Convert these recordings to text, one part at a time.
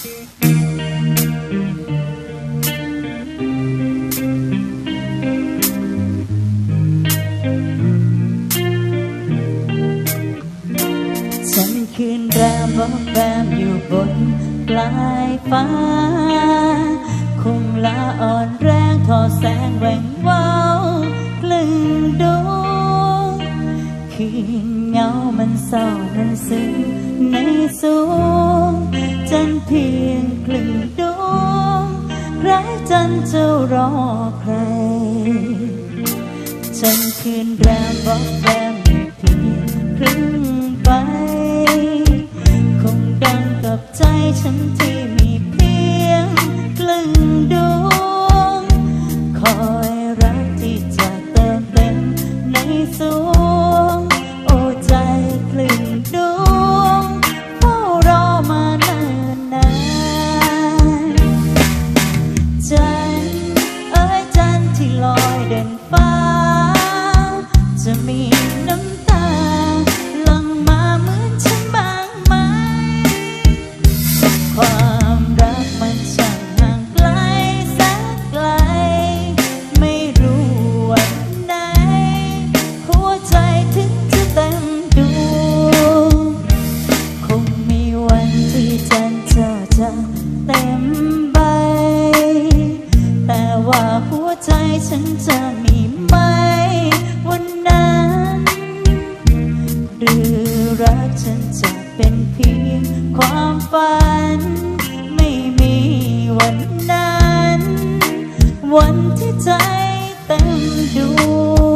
ฉันคืนแรมบอกแรมอยู่บนปลายฟ้า คงลาอ่อนแรงทอแสงแหวงวาวกลึงดูคืนเงามันเศร้ามันซึ้งในสูง จะรอ วันที่ใจเต็มดวง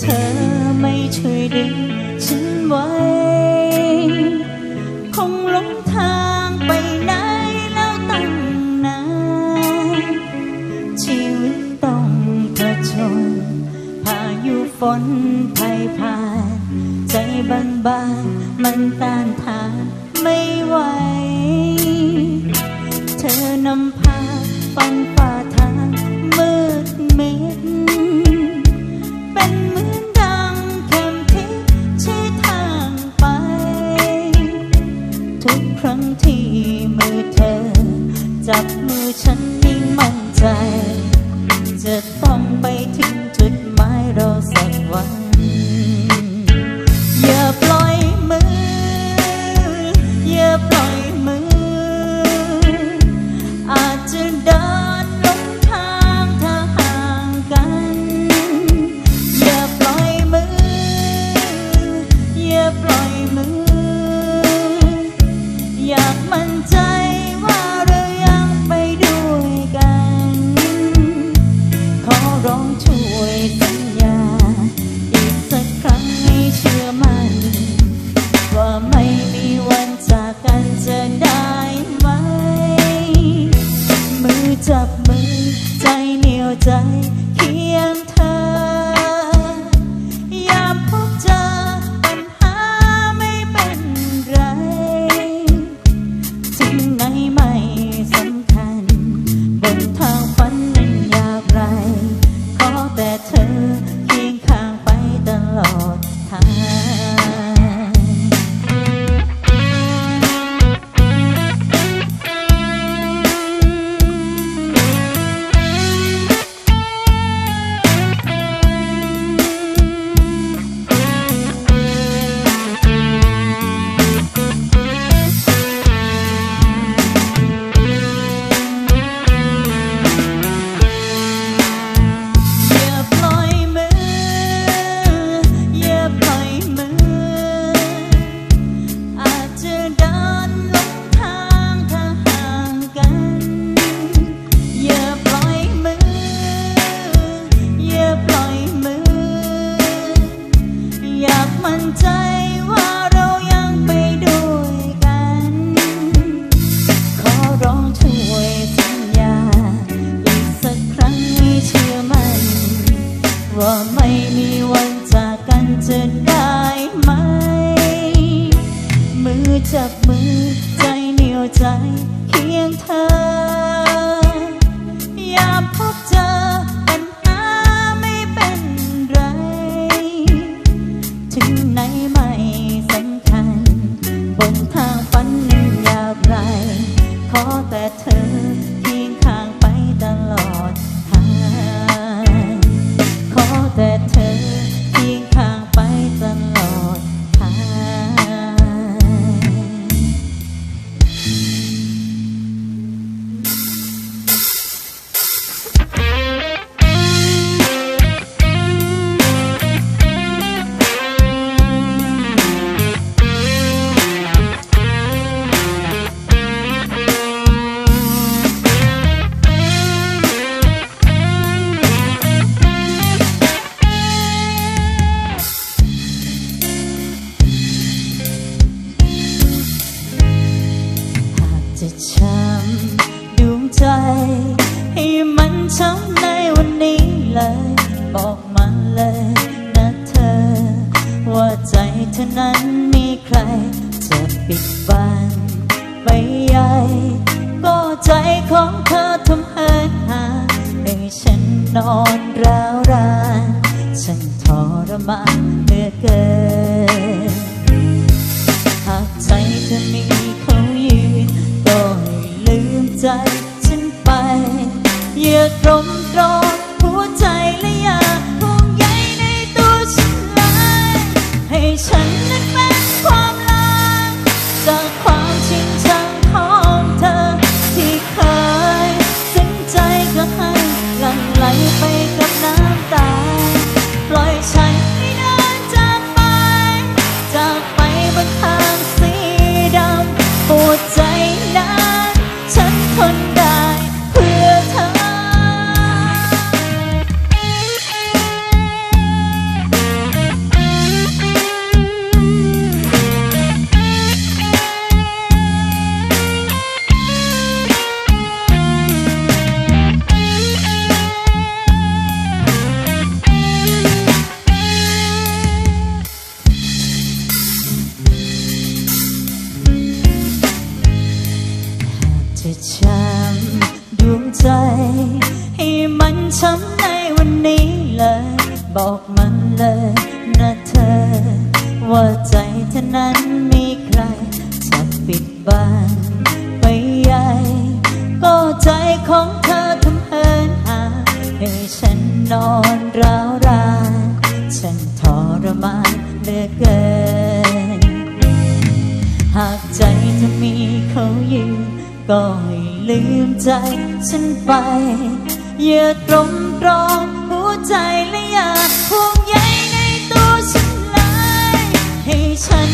เธอไม่ช่วยดึงฉันไว้ คงหลงทางไปไหนแล้วตั้งนานชีวิตต้องผจญพายุฝนภัยผ่าน ใจบานบานมันต้านทานไม่ไหว ไปถึง ใจว่าเรายังไปด้วยกัน ขอร้องช่วยสัญญา อีกสักครั้งให้เชื่อมัน ว่าไม่มีวันจากกันจะได้ไหม มือจับมือใจเหนียวใจเคียงเธอ ยาพบเจ เกิน จะแชดวงใจ ให้มันช้ำในวันนี้เลย บอกมันเลยนะเธอ ว่าใจเธอนั้นมีใครจะปิดบังไปใหญ่ ก็ใจของเธอทำเหินห่างให้ฉันนอนราวรานฉันทรมานเหลือเกิน หากใจเธอมีเขาอยู่ ก็ให้ลืมใจฉันไป อย่าตรมตรองหัวใจและอย่าห่วงใยในตัวฉันเลยให้ฉัน